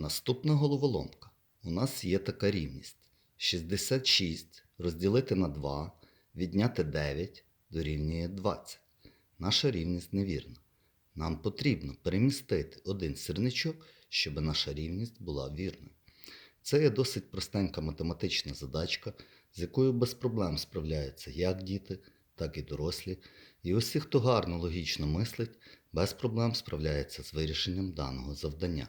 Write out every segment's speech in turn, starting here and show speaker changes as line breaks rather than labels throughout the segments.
Наступна головоломка. У нас є така рівність. 66 розділити на 2, відняти 9 дорівнює 20. Наша рівність невірна. Нам потрібно перемістити один сірничок, щоб наша рівність була вірною. Це є досить простенька математична задачка, з якою без проблем справляються як діти, так і дорослі. І усі, хто гарно логічно мислить, без проблем справляється з вирішенням даного завдання.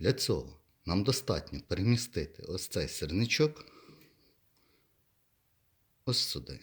Для цього нам достатньо перемістити ось цей сірничок ось сюди.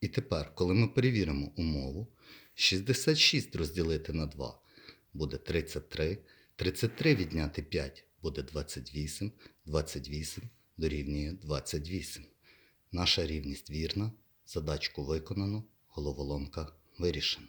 І тепер, коли ми перевіримо умову, 66 розділити на 2 буде 33, 33 відняти 5 буде 28, 28 дорівнює 28. Наша рівність вірна, задачку виконано, головоломка вирішена.